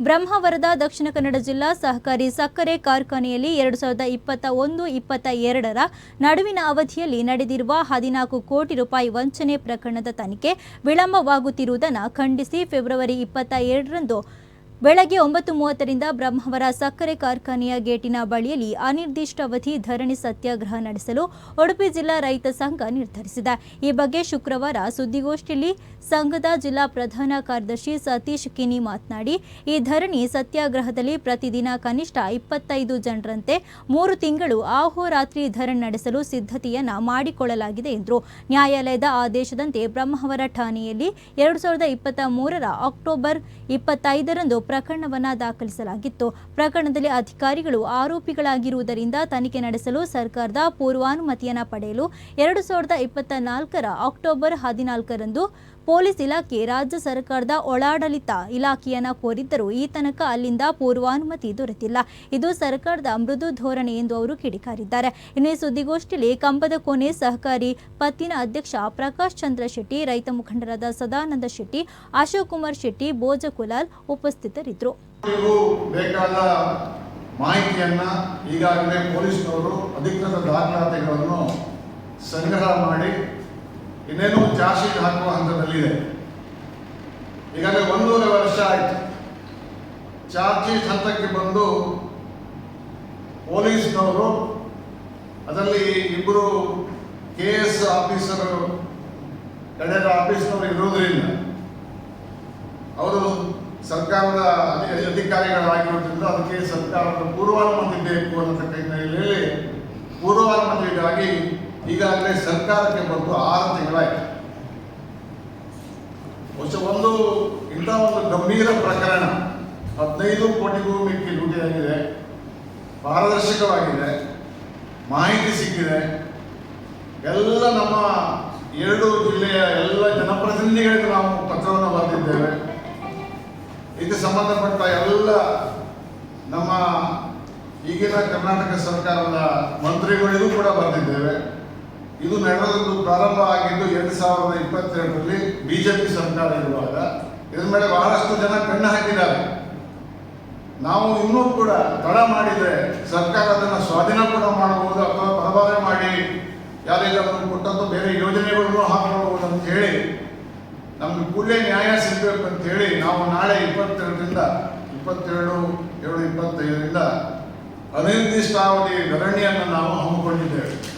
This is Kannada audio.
ಬ್ರಹ್ಮಾವರದ ದಕ್ಷಿಣ ಕನ್ನಡ ಜಿಲ್ಲಾ ಸಹಕಾರಿ ಸಕ್ಕರೆ ಕಾರ್ಖಾನೆಯಲ್ಲಿ ಎರಡು ಸಾವಿರದ ಇಪ್ಪತ್ತ ಒಂದು, ಇಪ್ಪತ್ತ ಎರಡರ ನಡುವಿನ ಅವಧಿಯಲ್ಲಿ ನಡೆದಿರುವ ಹದಿನಾಲ್ಕು ಕೋಟಿ ರೂಪಾಯಿ ವಂಚನೆ ಪ್ರಕರಣದ ತನಿಖೆ ವಿಳಂಬವಾಗುತ್ತಿರುವುದನ್ನು ಖಂಡಿಸಿ ಫೆಬ್ರವರಿ ಇಪ್ಪತ್ತ ಎರಡರಂದು ಬೆಳಗ್ಗೆ ಒಂಬತ್ತು ಮೂವತ್ತರಿಂದ ಬ್ರಹ್ಮಾವರ ಸಕ್ಕರೆ ಕಾರ್ಖಾನೆಯ ಗೇಟಿನ ಬಳಿಯಲ್ಲಿ ಅನಿರ್ದಿಷ್ಟಾವಧಿ ಧರಣಿ ಸತ್ಯಾಗ್ರಹ ನಡೆಸಲು ಉಡುಪಿ ಜಿಲ್ಲಾ ರೈತ ಸಂಘ ನಿರ್ಧರಿಸಿದೆ. ಈ ಬಗ್ಗೆ ಶುಕ್ರವಾರ ಸುದ್ದಿಗೋಷ್ಠಿಯಲ್ಲಿ ಸಂಘದ ಜಿಲ್ಲಾ ಪ್ರಧಾನ ಕಾರ್ಯದರ್ಶಿ ಸತೀಶ್ ಕಿನಿ ಮಾತನಾಡಿ, ಈ ಧರಣಿ ಸತ್ಯಾಗ್ರಹದಲ್ಲಿ ಪ್ರತಿದಿನ ಕನಿಷ್ಠ ಇಪ್ಪತ್ತೈದು ಜನರಂತೆ ಮೂರು ತಿಂಗಳು ಆಹೋರಾತ್ರಿ ಧರಣಿ ನಡೆಸಲು ಸಿದ್ಧತೆಯನ್ನ ಮಾಡಿಕೊಳ್ಳಲಾಗಿದೆ ಎಂದರು. ನ್ಯಾಯಾಲಯದ ಆದೇಶದಂತೆ ಬ್ರಹ್ಮಾವರ ಠಾಣೆಯಲ್ಲಿ ಎರಡು ಸಾವಿರದ ಇಪ್ಪತ್ತ ಮೂರರ ಅಕ್ಟೋಬರ್ ಇಪ್ಪತ್ತೈದರಂದು ಪ್ರಕರಣವನ್ನ ದಾಖಲಿಸಲಾಗಿತ್ತು. ಪ್ರಕರಣದಲ್ಲಿ ಅಧಿಕಾರಿಗಳು ಆರೋಪಿಗಳಾಗಿರುವುದರಿಂದ ತನಿಖೆ ನಡೆಸಲು ಸರ್ಕಾರದ ಪೂರ್ವಾನುಮತಿಯನ್ನು ಪಡೆಯಲು ಎರಡು ಸಾವಿರದ ಇಪ್ಪತ್ತ ನಾಲ್ಕರ ಅಕ್ಟೋಬರ್ ಹದಿನಾಲ್ಕರಂದು ಪೊಲೀಸ್ ಇಲಾಖೆ ರಾಜ್ಯ ಸರ್ಕಾರದ ಒಳಾಡಳಿತ ಇಲಾಖೆಯನ್ನ ಕೋರಿದ್ದರೂ ಈ ತನಕ ಅಲ್ಲಿಂದ ಪೂರ್ವಾನುಮತಿ ದೊರೆತಿಲ್ಲ. ಇದು ಸರ್ಕಾರದ ಮೃದು ಧೋರಣೆ ಎಂದು ಅವರು ಕಿಡಿಕಾರಿದ್ದಾರೆ. ಇನ್ನು ಈ ಸುದ್ದಿಗೋಷ್ಠಿಯಲ್ಲಿ ಕಂಬದ ಕೋಣೆ ಸಹಕಾರಿ ಪತ್ತಿನ ಅಧ್ಯಕ್ಷ ಪ್ರಕಾಶ್ ಚಂದ್ರ ಶೆಟ್ಟಿ, ರೈತ ಮುಖಂಡರಾದ ಸದಾನಂದ ಶೆಟ್ಟಿ, ಅಶೋಕ್ ಕುಮಾರ್ ಶೆಟ್ಟಿ, ಬೋಜಕುಲಾಲ್ ಉಪಸ್ಥಿತರಿದ್ದರು. ಇವು ಬೇಕಾದ ಮಾಹಿತಿಯನ್ನ ಈಗಾಗಲೇ ಪೊಲೀಸ್ನವರು ಅಧಿಕೃತ ದಾಖಲಾತಿಗಳನ್ನು ಸಂಗ್ರಹ ಮಾಡಿ ಇನ್ನೇನು ಚಾರ್ಜ್ ಶೀಟ್ ಹಾಕುವ ಹಂತದಲ್ಲಿದೆ. ಈಗಾಗಲೇ ಒಂದೂವರೆ ವರ್ಷ ಆಯಿತು. ಚಾರ್ಜ್ ಶೀಟ್ ಹಂತಕ್ಕೆ ಬಂದು ಪೊಲೀಸ್ನವರು ಅದರಲ್ಲಿ ಇಬ್ಬರು ಕೆ ಎಸ್ ಆಫೀಸರ್ ಕಡೆಯ ಆಫೀಸ್ನವರು ಇರುವುದರಿಂದ ಅವರು ಸರ್ಕಾರದ ಅಧಿ- ಅಧಿಕಾರಿಗಳಾಗಿರೋದ್ರಿಂದ ಅದಕ್ಕೆ ಸರ್ಕಾರದ ಪೂರ್ವಾನುಮತಿ ಬೇಕು ಅನ್ನತಕ್ಕ ಹಿನ್ನೆಲೆಯಲ್ಲಿ ಪೂರ್ವಾನುಮತಿಗಾಗಿ ಈಗಾಗಲೇ ಸರ್ಕಾರಕ್ಕೆ ಬಂದು ಆರು ತಿಂಗಳಾಯಿತು ವರ್ಷ ಒಂದು, ಇಂಥ ಒಂದು ಗಂಭೀರ ಪ್ರಕರಣ ಹದಿನೈದು ಕೋಟಿಗೂ ಮಿಕ್ಕಿ ಲೂಟಿಯಾಗಿದೆ. ಪಾರದರ್ಶಕವಾಗಿದೆ. ಮಾಹಿತಿ ಸಿಕ್ಕಿದೆ. ಎಲ್ಲ ನಮ್ಮ ಎರಡು ಜಿಲ್ಲೆಯ ಎಲ್ಲ ಜನಪ್ರತಿನಿಧಿಗಳಿಗೆ ನಾವು ಪತ್ರವನ್ನು ಬರೆದಿದ್ದೇವೆ. ಇದಕ್ಕೆ ಸಂಬಂಧಪಟ್ಟ ಎಲ್ಲ ನಮ್ಮ ಈಗಿನ ಕರ್ನಾಟಕ ಸರ್ಕಾರದ ಮಂತ್ರಿಗಳಿಗೂ ಕೂಡ ಬರೆದಿದ್ದೇವೆ. ಇದು ನಡೆದದ್ದು ಪ್ರಾರಂಭ ಆಗಿದ್ದು ಎರಡು ಸಾವಿರದ ಇಪ್ಪತ್ತೆರಡರಲ್ಲಿ ಬಿಜೆಪಿ ಸರ್ಕಾರ ಇರುವಾಗ. ಇದ್ರ ಮೇಲೆ ಬಹಳಷ್ಟು ಜನ ಕಣ್ಣು ಹಾಕಿದ್ದಾರೆ. ನಾವು ಇನ್ನೂ ಕೂಡ ತಡ ಮಾಡಿದರೆ ಸರ್ಕಾರ ಅದನ್ನು ಸ್ವಾಧೀನ ಕೂಡ ಮಾಡಬಹುದು ಅಥವಾ ಪರಭಾರೆ ಮಾಡಿ. ಯಾರಿಗಾದರೂ ಕೊಟ್ಟಂತ ಬೇರೆ ಯೋಜನೆಗಳನ್ನು ಹಾಕಬಹುದು ಅಂತ ಹೇಳಿ ನಮ್ಗೆ ಕೂಡಲೇ ನ್ಯಾಯ ಸಿಗಬೇಕು ಅಂತ ಹೇಳಿ ನಾವು ನಾಳೆ ಇಪ್ಪತ್ತೆರಡರಿಂದ, ಇಪ್ಪತ್ತೆರಡು ಏಳು ಇಪ್ಪತ್ತೈದರಿಂದ ಅನಿರ್ದಿಷ್ಟಾವಧಿ ಧರಣಿಯನ್ನು ನಾವು ಹಮ್ಮಿಕೊಂಡಿದ್ದೇವೆ.